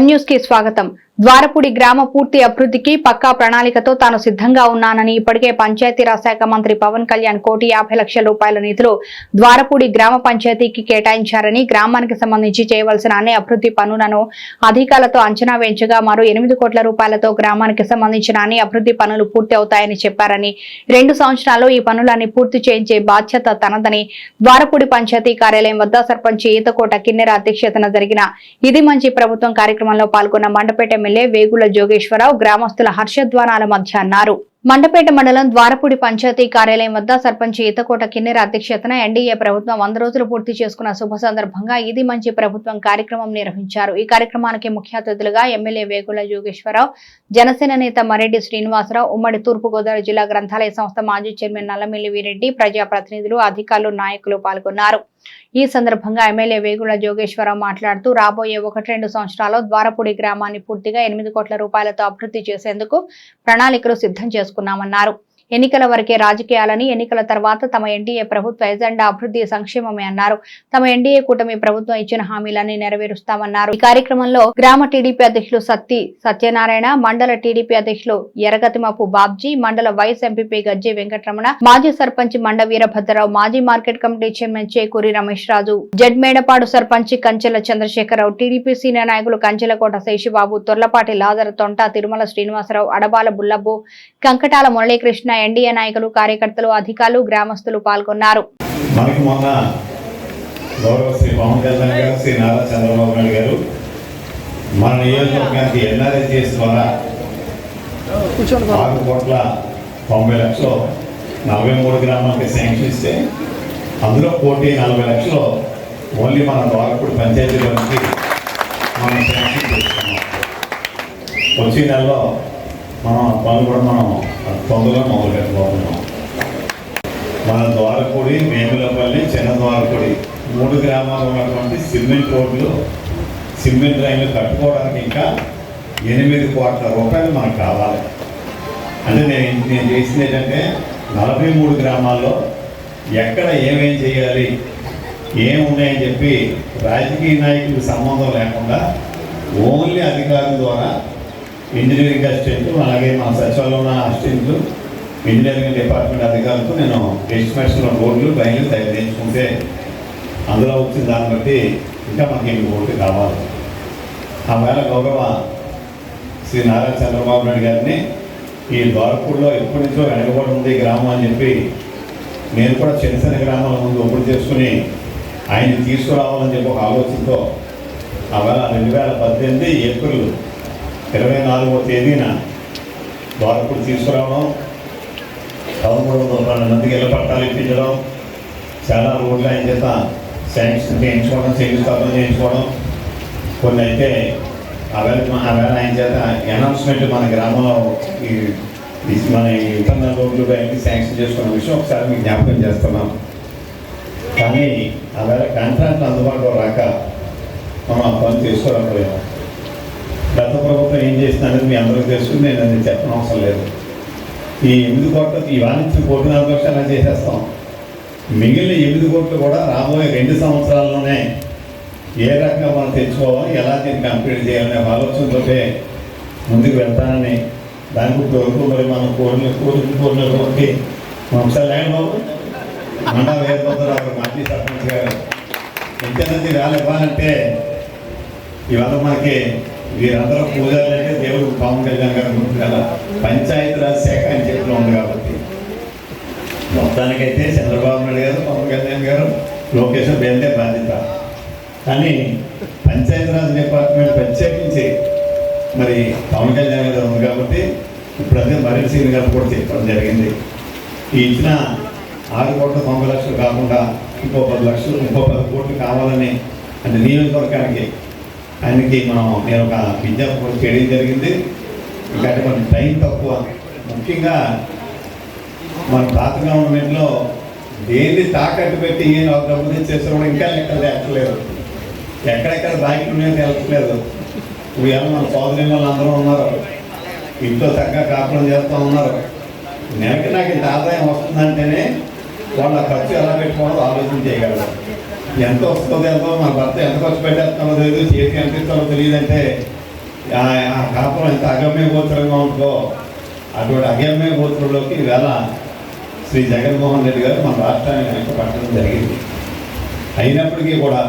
ఎం న్యూస్కి స్వాగతం. ద్వారపూడి గ్రామ పూర్తి అభివృద్ధికి పక్కా ప్రణాళికతో తాను సిద్ధంగా ఉన్నానని ఇప్పటికే పంచాయతీరాజ్ శాఖ మంత్రి పవన్ కళ్యాణ్ కోటి యాభై లక్షల రూపాయల నిధులు ద్వారపూడి గ్రామ పంచాయతీకి కేటాయించారని గ్రామానికి సంబంధించి చేయవలసిన అన్ని అభివృద్ధి పనులను అధికారులతో అంచనా వేయించగా మరో ఎనిమిది కోట్ల రూపాయలతో గ్రామానికి సంబంధించిన అన్ని అభివృద్ధి పనులు పూర్తి అవుతాయని చెప్పారని. రెండు సంవత్సరాల్లో ఈ పనులన్నీ పూర్తి చేయించే బాధ్యత తనదని ద్వారపూడి పంచాయతీ కార్యాలయం వద్ద సర్పంచ్ ఈతకోట కిన్నెర అధ్యక్షతన జరిగిన ఇది మంచి ప్రభుత్వం కార్యక్రమంలో పాల్గొన్న మండపేట ఎమ్మెల్యే వేగుల జోగేశ్వరరావు గ్రామస్తుల హర్షధ్వానాల మధ్య అన్నారు. మండపేట మండలం ద్వారపూడి పంచాయతీ కార్యాలయం వద్ద సర్పంచ్ ఈతకోట కిన్నెర అధ్యక్షతన ఎన్డీఏ ప్రభుత్వం వంద రోజులు పూర్తి చేసుకున్న శుభ సందర్భంగా ఇది మంచి ప్రభుత్వం కార్యక్రమం నిర్వహించారు. ఈ కార్యక్రమానికి ముఖ్య అతిథులుగా ఎమ్మెల్యే వేగుల జోగేశ్వరరావు జనసేన నేత మరెడ్డి శ్రీనివాసరావు ఉమ్మడి తూర్పుగోదావరి జిల్లా గ్రంథాలయ సంస్థ మాజీ చైర్మన్ నల్లమిల్లి వీరెడ్డి ప్రజాప్రతినిధులు అధికారులు నాయకులు పాల్గొన్నారు. ఈ సందర్భంగా ఎమ్మెల్యే వేగుల జోగేశ్వరరావు మాట్లాడుతూ రాబోయే ఒకటి రెండు సంవత్సరాల్లో ద్వారపూడి గ్రామాన్ని పూర్తిగా ఎనిమిది కోట్ల రూపాయలతో అభివృద్ధి చేసేందుకు ప్రణాళికలు సిద్ధం చేసుకున్నామన్నారు. ఎన్నికల వరకే రాజకీయాలని ఎన్నికల తర్వాత తమ ఎన్డీఏ ప్రభుత్వ ఎజెండా అభివృద్ధి సంక్షేమమే అన్నారు. తమ ఎన్డీఏ కూటమి ప్రభుత్వం ఇచ్చిన హామీలన్నీ నెరవేరుస్తామన్నారు. ఈ కార్యక్రమంలో గ్రామ టీడీపీ అధ్యక్షులు సత్తి సత్యనారాయణ మండల టీడీపీ అధ్యక్షులు ఎరగతిమపు బాబ్జీ మండల వైస్ ఎంపీపీ గజ్జే వెంకటరమణ మాజీ సర్పంచ్ మండ వీరభద్రరావు మాజీ market committee chairman Chekuri Ramesh Raju Z Medapadu sarpanch Kanchela Chandrasekhararao TDP senior నాయకులు కంచెలకోట శేషిబాబు తొర్లపాటి లాదర తొంట తిరుమల శ్రీనివాసరావు అడబాల బుల్లబ్బు కంకటాల మురళీకృష్ణ ఎన్డీఏ నాయకులు కార్యకర్తలు అధికారులు గ్రామస్తులు పాల్గొన్నారు. మనకి మొన్న గౌరవ శ్రీ పవన్ కళ్యాణ్ గారు శ్రీ నారా చంద్రబాబు నాయుడు గారు మన నియోజకవర్గానికి ఎన్ఆర్ఎస్ఎస్ ద్వారా ఆరు కోట్ల తొంభై లక్షలు నలభై మూడు గ్రామాలకి శాంక్షన్ ఇస్తే అందులో కోటి నలభై లక్షలు ఓన్లీ మన ద్వారపూడి పంచాయతీలోకి మనం శాంక్షన్ చేసుకున్నాం. వచ్చే నెలలో మనం పనులు కూడా మనం తొందరగా మొదలు పెట్టబోతున్నాం మన. ద్వారపూడి వేములపల్లి చిన్న ద్వారపూడి మూడు గ్రామాలు ఉన్నటువంటి సిమెంట్ రోడ్లు సిమెంట్ రైన్లు కట్టుకోవడానికి ఇంకా ఎనిమిది కోట్ల రూపాయలు మనకు కావాలి. అంటే నేను నేను చేసింది ఏంటంటే నలభై మూడు గ్రామాల్లో ఎక్కడ ఏమేం చేయాలి ఏం ఉన్నాయని చెప్పి రాజకీయ నాయకులకు సంబంధం లేకుండా ఓన్లీ అధికారుల ద్వారా ఇంజనీరింగ్ అసిస్టెంట్ అలాగే మా సచివాలయంలో అసిస్టెంట్లు ఇంజనీరింగ్ డిపార్ట్మెంట్ అధికారులతో నేను ఎస్టిమేషన్ రోడ్లు బయలు తయారు చేయించుకుంటే అందులో వచ్చిన దాన్ని బట్టి ఇంకా మనకి ఎన్ని ఓట్లు కావాలి. ఆవేళ గౌరవ శ్రీ నారా చంద్రబాబు నాయుడు గారిని ఈ ద్వారపూర్లో ఎప్పటి నుంచో వెనకబడి ఉంది గ్రామం అని చెప్పి నేను కూడా చిన్న చిన్న గ్రామాల ముందు ఒప్పుడు చేసుకుని ఆయన తీసుకురావాలని చెప్పి ఒక ఆలోచనతో ఆవేళ రెండు వేల పద్దెనిమిది ఏప్రిల్ ఇరవై నాలుగవ తేదీన ద్వారపూడి తీసుకురావడం పదమూడు వందల పన్నెండు మందికి ఇళ్ళ పట్టాలు ఇప్పించడం చాలా రోడ్లు ఆయన చేత శాంక్షన్ చేయించుకోవడం శంకుస్థాపన చేయించుకోవడం. కొన్ని అయితే అవేళ అవేళ ఆయన చేత అనౌన్స్మెంట్ మన గ్రామంలో ఈ మన ఇంటర్నల్ రోడ్లు బ్యాంక్ శాంక్షన్ చేసుకున్న విషయం ఒకసారి మీకు జ్ఞాపకం చేస్తున్నాం. కానీ అవేళ కాంట్రాక్ట్ అందుబాటులో రాక మనం ఆ పని చేసుకోలేకపోయాం. గత ప్రభుత్వం ఏం చేసింది మీ అందరికీ తెలుసు నేను అది చెప్పడం అవసరం లేదు. ఈ ఎనిమిది కోట్ల ఈ వాణిజ్య కోటి నాలుగు లక్షలు చేసేస్తాం. మిగిలిన ఎనిమిది కోట్లు కూడా రాబోయే రెండు సంవత్సరాల్లోనే ఏ రకంగా మనం తెచ్చుకోవాలి ఎలా దీన్ని కంప్లీట్ చేయాలనే ఆలోచనతోటే ముందుకు వెళ్తానని దాని గురించి మరి మనం కోరిన కోరిన కోరిన కోరికి మనం ఒకసారి బాబు. మండా వేరుపోతారు మాజీ సర్పంచ్ గారు ఇంతమంది వేళ ఇవ్వాలంటే ఇవాళ మనకి వీరందరూ పూజలు అంటే దేవుడు పవన్ కళ్యాణ్ గారు గుర్తు కదా పంచాయతీరాజ్ శాఖ అని చెప్పి ఉంది కాబట్టి. మొత్తానికైతే చంద్రబాబు నాయుడు గారు పవన్ కళ్యాణ్ గారు లోకేష్ బేందే బాధ్యత. కానీ పంచాయతీరాజ్ డిపార్ట్మెంట్ ప్రత్యేకించి మరి పవన్ కళ్యాణ్ గారు ఉంది కాబట్టి ఇప్పుడు అదే మరీ సీన్ గారు కూడా చెప్పడం జరిగింది. ఈ ఇచ్చిన ఆరు కోట్ల తొంభై లక్షలు కాకుండా ఇంకో పది లక్షలు ఇంకో పది కోట్లు కావాలని అంటే నియోజకవర్గానికి ఆయనకి మనం నేను ఒక విజ్ఞాపన కూడా చేయడం జరిగింది. ఇంకా అంటే కొంచెం టైం తక్కువ. ముఖ్యంగా మన పాత గవర్నమెంట్లో దేన్ని తాకట్టు పెట్టి ఏం ఒక డబ్బు తెచ్చేస్తే కూడా ఇంకా లెక్కలు తేటలేదు. ఎక్కడెక్కడ బాకీలు ఉన్నాయో తెలట్లేదు ఇవాళ మన సోదరి వాళ్ళు అందరూ ఉన్నారు. ఇంట్లో చక్కగా కాపురం చేస్తూ ఉన్నారు. నెలకి నాకు ఇంత ఆదాయం వస్తుందంటేనే వాళ్ళ ఖర్చు ఎలా పెట్టుకోవాలో ఆలోచన చేయగలరు. ఎంత వస్తుందో ఎంతో మా భర్త ఎంత ఖర్చు పెట్టేస్తామో తెలియదు చేతికి ఎంత ఇస్తామో తెలియదంటే ఆ కాపురం ఎంత అగమ్య గోత్రంగా ఉంటుందో అటువంటి అగమ్య గోత్రంలోకి ఈవేళ శ్రీ జగన్మోహన్ రెడ్డి గారు మన రాష్ట్రానికి వెనక పట్టడం జరిగింది. అయినప్పటికీ కూడా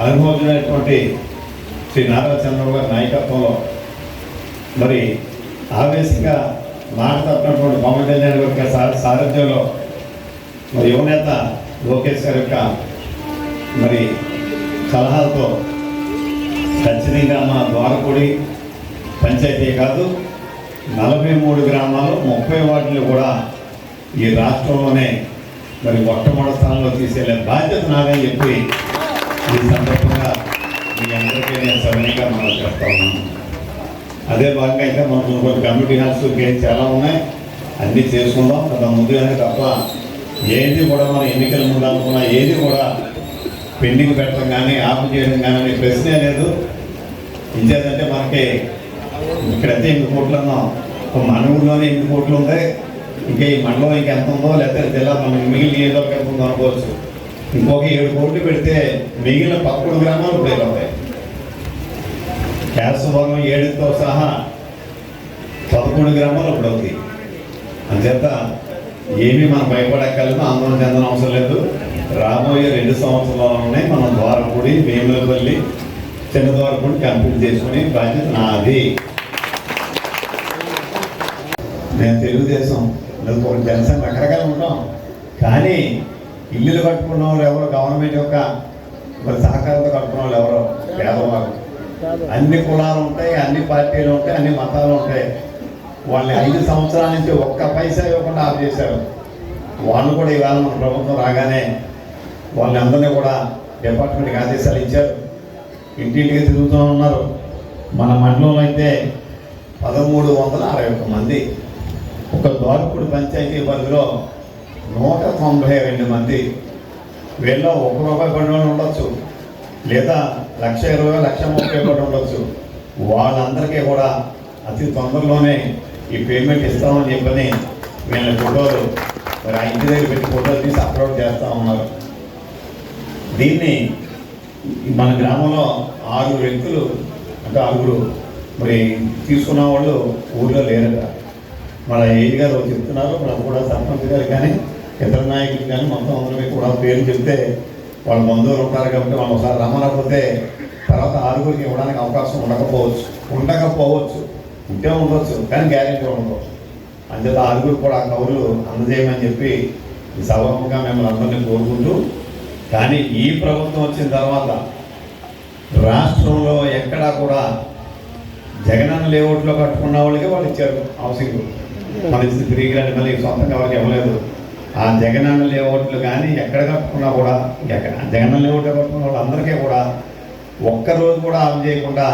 అనుభవించినటువంటి శ్రీ నారా చంద్రబాబు గారి నాయకత్వంలో మరి ఆవేశంగా మాట తప్పినటువంటి పవన్ కళ్యాణ్ యొక్క సారథ్యంలో మరి యువనేత లోకేష్ గారి యొక్క మరి సలహాలతో ఖచ్చితంగా మన ద్వారపూడి పంచాయతీ కాదు నలభై మూడు గ్రామాలు ముప్పై వాటిలో కూడా ఈ రాష్ట్రంలోనే మరి మొట్టమొదటి స్థానంలో తీసుకెళ్ళే బాధ్యత నాదని చెప్పి ఈ సందర్భంగా మీ అందరికీ నేను సవినీగా మనం చేస్తా ఉన్నాను. అదే భాగంగా ఇంకా మనకు కొన్ని కమ్యూనిటీ హాల్స్ చాలా ఉన్నాయి. అన్నీ చేసుకుందాం. కదా ముందుగానే తప్ప ఏది కూడా మనం ఎన్నికల ముందు అనుకున్నా ఏది కూడా పెండింగ్ పెట్టడం కానీ ఆపు చేయడం కానీ అనే ప్రశ్నే లేదు. ఇంకేదంటే మనకి ఇక్కడైతే ఎన్ని కోట్లు అన్నాం. ఒక మన ఊళ్ళోనే ఎనిమిది కోట్లు ఉంది. ఇంకా ఈ మండలం ఇంకా ఎంత ఉందో లేకపోతే జిల్లా మనం మిగిలిన ఏదో ఎంత ఉందో అనుకోవచ్చు. ఇంకొక ఏడు కోట్లు పెడితే మిగిలిన పదకొండు గ్రామాలు ఇప్పుడు అయిపోతాయి కేశవరం ఏడుతో సహా పదకొండు గ్రామాలు ఇప్పుడు అవుతాయి అంచేత ఏమీ మనం భయపడక్కర్లేదు ఆందోళన చెందడం అవసరం లేదు. రాబోయే రెండు సంవత్సరాలలోనే మనం ద్వారపూడి వేములపల్లి చిన్న ద్వారపూడి కంప్లీట్ చేసుకునే బాధ్యత నాది. నేను తెలుగుదేశం లేదు ఒక జనసేన రకరకాలు ఉంటాం. కానీ ఇల్లులు కట్టుకున్న వాళ్ళు ఎవరు గవర్నమెంట్ యొక్క మరి సహకారంతో కట్టుకున్న వాళ్ళు ఎవరో? పేదవాళ్ళు. అన్ని కులాలు ఉంటాయి అన్ని పార్టీలు ఉంటాయి అన్ని మతాలు ఉంటాయి. వాళ్ళని ఐదు సంవత్సరాల నుంచి ఒక్క పైసా ఇవ్వకుండా ఆఫ్ చేశారు వాళ్ళు కూడా ఇవాళ మన ప్రభుత్వం రాగానే వాళ్ళందరినీ కూడా డిపార్ట్మెంట్కి ఆదేశాలు ఇచ్చారు. ఇంటింటికి తిరుగుతూ ఉన్నారు. మన మండలంలో అయితే పదమూడు వందల అరవై ఒక్క మంది. ఒక ద్వారకుడు పంచాయతీ పరిధిలో నూట తొంభై రెండు మంది. వీళ్ళ ఒక రూపాయి పడిన ఉండొచ్చు. లేదా లక్ష ఇరవై లక్ష ముప్పై కూడా ఉండొచ్చు. వాళ్ళందరికీ కూడా అతి తొందరలోనే ఈ పేమెంట్ ఇస్తామని చెప్పని వీళ్ళ ఫోటోలు మరి ఆ ఇంటి దగ్గర పెట్టి ఫోటోలు తీసి అప్లోడ్ చేస్తూ ఉన్నారు. దీన్ని మన గ్రామంలో ఆరు వ్యక్తులు అంటే ఆరుగురు మరి తీసుకున్న వాళ్ళు ఊళ్ళో లేరట. మన ఏజ్ గారు చెప్తున్నారు మనకు కూడా సర్పంచ్ గారు కానీ ఇతర నాయకులు కానీ మొత్తం అందరికీ కూడా పేరు చెప్తే వాళ్ళ బంధువులు ఉంటారు కాబట్టి వాళ్ళు ఒకసారి రమ్మనకపోతే తర్వాత ఆరుగురికి ఇవ్వడానికి అవకాశం ఉండకపోవచ్చు. ఉండకపోవచ్చు. ఉంటే ఉండొచ్చు కానీ గ్యారెంటీ ఉండదు అంచేత ఆరుగురు కూడా ఆ అందజేయమని చెప్పి ఈ సభముగా మిమ్మల్ని అందరినీ కోరుకుంటూ కానీ ఈ ప్రభుత్వం వచ్చిన తర్వాత రాష్ట్రంలో ఎక్కడా కూడా జగనన్న లేఅవుట్లో కట్టుకున్న వాళ్ళకి వాళ్ళు ఇచ్చారు హౌసింగ్ పరిస్థితి తిరిగి కానీ మళ్ళీ సొంతంగా వాళ్ళకి ఇవ్వలేదు. ఆ జగనన్న లేఅవుట్లు కానీ ఎక్కడ కట్టుకున్నా కూడా ఎక్కడ జగనన్న లేఅవుట్లో కట్టుకున్న వాళ్ళందరికీ కూడా ఒక్కరోజు కూడా ఆన్ చేయకుండా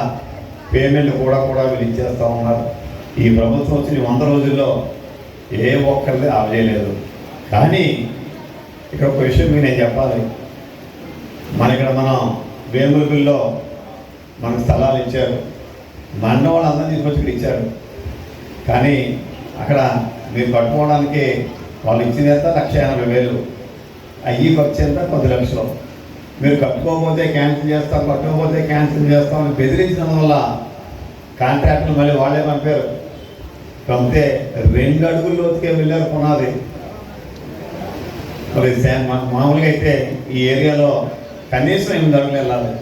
పేమెంట్ కూడా కూడా వీళ్ళు ఇచ్చేస్తూ ఉన్నారు. ఈ ప్రభుత్వం వచ్చిన వంద రోజుల్లో ఏ ఒక్కరిది ఆఫ్ చేయలేదు. కానీ ఇక్కడ ఒక విషయం మీకు నేను చెప్పాలి. మన ఇక్కడ మనం వేములపల్లిలో మనకు స్థలాలు ఇచ్చారు. మన వాళ్ళందరినీ తీసుకొచ్చి ఇక్కడ ఇచ్చారు. కానీ అక్కడ మీరు కట్టుకోవడానికి వాళ్ళు ఇచ్చింది ఎంత? లక్ష ఎనభై వేలు. అయ్యి ఖర్చు ఎంత? పది లక్షలు. మీరు కట్టుకోకపోతే క్యాన్సిల్ చేస్తాం కట్టుకోకపోతే క్యాన్సిల్ చేస్తాం అని బెదిరించడం వల్ల కాంట్రాక్టులు మళ్ళీ వాళ్ళే పంపారు. పంపితే రెండు అడుగుల లోతుకే వెళ్ళారు పునాది. మరి మామూలుగా అయితే ఈ ఏరియాలో కనీసం ఎనిమిది అడుగులు వెళ్ళాలి.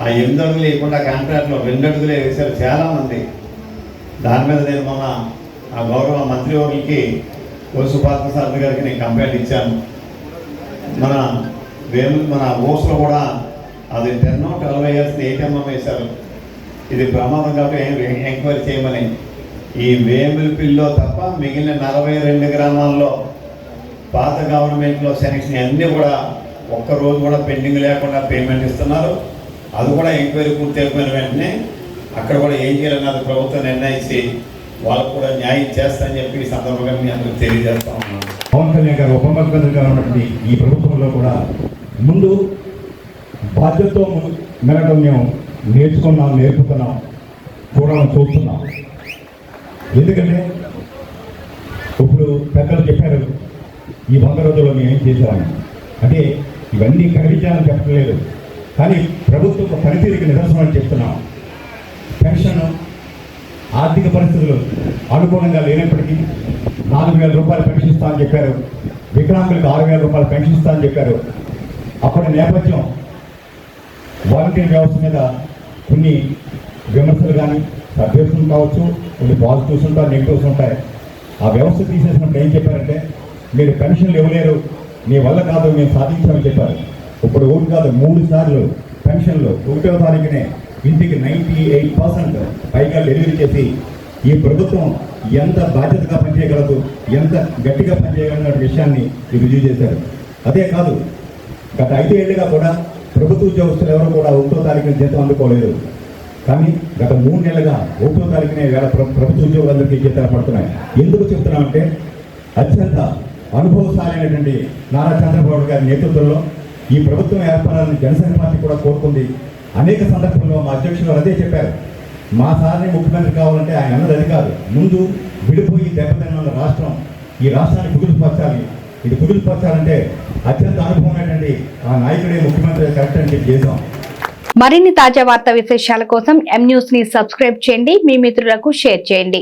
ఆ ఎనిమిది అడుగులు వేయకుండా కాంట్రాక్ట్లో రెండు అడుగులే వేశారు చాలామంది. దాని మీద నేను మొన్న ఆ గౌరవ మంత్రి వర్గులకి కొలుసు పార్థసారథి గారికి నేను కంప్లైంట్ ఇచ్చాను. మన వేము మన ఓస్లో కూడా అది టెన్ ట్వెల్వ్ ఇయర్స్ ఏటీఎంఎం వేశారు. ఇది ప్రమాదం కాబట్టి ఎంక్వైరీ చేయమని. ఈ వేములపిల్లో తప్ప మిగిలిన నలభై రెండు గ్రామాల్లో పాత గవర్నమెంట్లో శాంక్షన్ అన్నీ కూడా ఒక్క రోజు కూడా పెండింగ్ లేకుండా పేమెంట్ ఇస్తున్నారు. అది కూడా ఎంక్వైరీ పూర్తి అయిపోయిన వెంటనే అక్కడ కూడా ఏం చేయాలన్నది ప్రభుత్వం నిర్ణయించి వాళ్ళకు కూడా న్యాయం చేస్తానని చెప్పి ఈ సందర్భంగా మీ అందరికి తెలియజేస్తా ఉన్నాను. పవన్ కళ్యాణ్ గారు ఉప ఉన్నటువంటి ఈ ప్రభుత్వంలో కూడా ముందు బాధ్యతతో ము- మేము నేర్చుకున్నాం నేర్పుతున్నాం చూడాలని చూస్తున్నాం. ఎందుకంటే ఇప్పుడు పెద్దలు చెప్పారు ఈ వంద రోజుల్లో మేము ఏం చేశామని అంటే ఇవన్నీ ప్రకటించాలని చెప్పలేదు కానీ ప్రభుత్వ పనితీరుకి నిదర్శనం అని చెప్తున్నాం. పెన్షన్ ఆర్థిక పరిస్థితులు అనుకూలంగా లేనప్పటికీ నాలుగు వేల రూపాయలు పెన్షన్ ఇస్తా అని చెప్పారు. వికలాంగులకు ఆరు వేల రూపాయలు పెన్షన్ ఇస్తా అని చెప్పారు. అప్పటి నేపథ్యం వాలంటీర్ వ్యవస్థ మీద కొన్ని విమర్శలు కానీ సభ్యులు కావచ్చు కొన్ని పాజిటివ్స్ ఉంటాయి నెగిటివ్స్ ఉంటాయి. ఆ వ్యవస్థ తీసేసినప్పుడు ఏం చెప్పారంటే మీరు పెన్షన్లు ఇవ్వలేరు నీ వల్ల కాదు మేము సాధించామని చెప్పారు. ఇప్పుడు ఒకటి కాదు మూడు సార్లు పెన్షన్లు. ఒకటో తారీఖునే ఇంటికి నైంటీ ఎయిట్ పర్సెంట్ పైగా డెలివరీ చేసి ఈ ప్రభుత్వం ఎంత బాధ్యతగా పనిచేయగలదు ఎంత గట్టిగా పనిచేయగలన్న విషయాన్ని ఇది రుజువు చేశారు. అదే కాదు గత ఐదేళ్ళుగా కూడా ప్రభుత్వ ఉద్యోగస్తులు ఎవరు కూడా ఒకటో తారీఖున జీతం అందుకోలేదు. కానీ గత మూడు నెలలుగా ఒకటో తారీఖునే వేళ ప్ర- ప్రభుత్వ ఉద్యోగులందరికీ జీతాలు పడుతున్నాయి. ఎందుకు చెప్తున్నామంటే అత్యంత అనుభవశాలైనటువంటి నారా చంద్రబాబు గారి నేతృత్వంలో ఈ ప్రభుత్వం ఏర్పడాలని జనసేన పార్టీ కూడా కోరుకుంది. అనేక సందర్భంలో మా అధ్యక్షులు అదే చెప్పారు. మా సార్ని ముఖ్యమంత్రి కావాలంటే ఆయన అన్నది అది కాదు. ముందు విడిపోయి దెబ్బతిన్న రాష్ట్రం ఈ రాష్ట్రాన్ని కుదురుపరచాలి. ఇది కుదురుపరచాలంటే అత్యంత అనుభవమైనటువంటి ఆ నాయకుడే ముఖ్యమంత్రి కరెక్ట్ అని చెప్పి చేశాం. మరిన్ని తాజా వార్తా విశేషాల కోసం ఎం న్యూస్ని సబ్స్క్రైబ్ చేయండి. మీ మిత్రులకు షేర్ చేయండి.